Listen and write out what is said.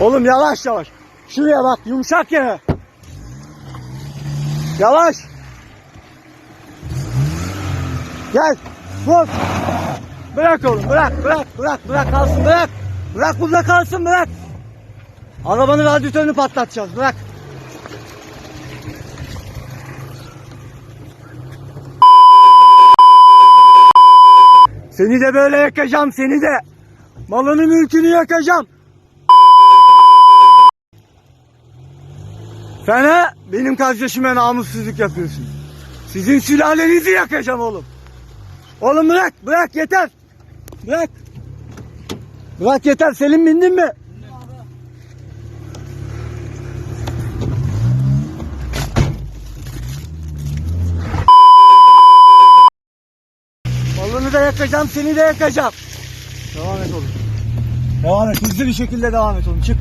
Oğlum yavaş yavaş. Şuraya bak yumuşak yere. Yavaş. Gel. Vur. Bırak oğlum bırak bırak bırak bırak kalsın bırak. Bırak burada kalsın bırak. Arabanın radyatörünü patlatacağız bırak. Seni de böyle yakacağım seni de. Malını mülkünü yakacağım. Sen ha benim kardeşime namussuzluk yapıyorsun. Sizin sülalenizi yakacağım oğlum. Oğlum bırak bırak yeter. Bırak. Bırak yeter Selim bindin mi? Malını da yakacağım seni de yakacağım. Devam et oğlum. Devam et hızlı bir şekilde devam et oğlum çık.